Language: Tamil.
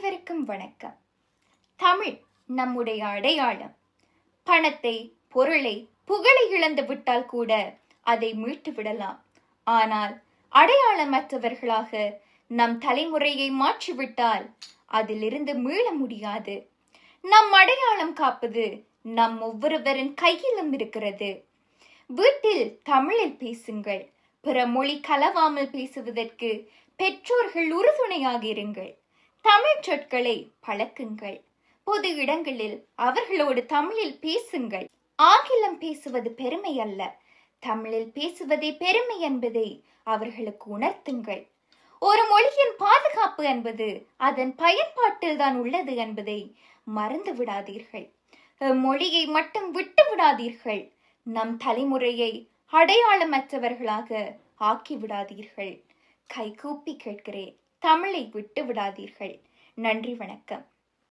அனைவருக்கும் வணக்கம். தமிழ் நம்முடைய அடையாளம். பணத்தை பொருளை புகழை இழந்து விட்டால் கூட அதை மீட்டு விடலாம். ஆனால் அடையாளமற்றவர்களாக நம் தலைமுறையை மாற்றிவிட்டால் அதிலிருந்து மீள முடியாது. நம் அடையாளம் காப்பது நம் ஒவ்வொருவரின் கையிலும் இருக்கிறது. வீட்டில் தமிழில் பேசுங்கள். பிற மொழி கலவாமல் பேசுவதற்கு பெற்றோர்கள் உறுதுணையாக இருங்கள். தமிழ் சொற்களை பழக்குங்கள். பொது இடங்களில் அவர்களோடு தமிழில் பேசுங்கள். ஆங்கிலம் பேசுவது பெருமை அல்ல. தமிழில் பேசுவதே பெருமை என்பதை அவர்களுக்கு உணர்த்துங்கள். ஒரு மொழியின் பாதுகாப்பு என்பது அதன் பயன்பாட்டில் தான் உள்ளது என்பதை மறந்து விடாதீர்கள். மொழியை மட்டும் விட்டு விடாதீர்கள். நம் தலைமுறையை அடையாளமற்றவர்களாக ஆக்கி விடாதீர்கள். கைகூப்பி கேட்கிறேன். தமிழை விட்டு விடாதீர்கள். நன்றி வணக்கம்.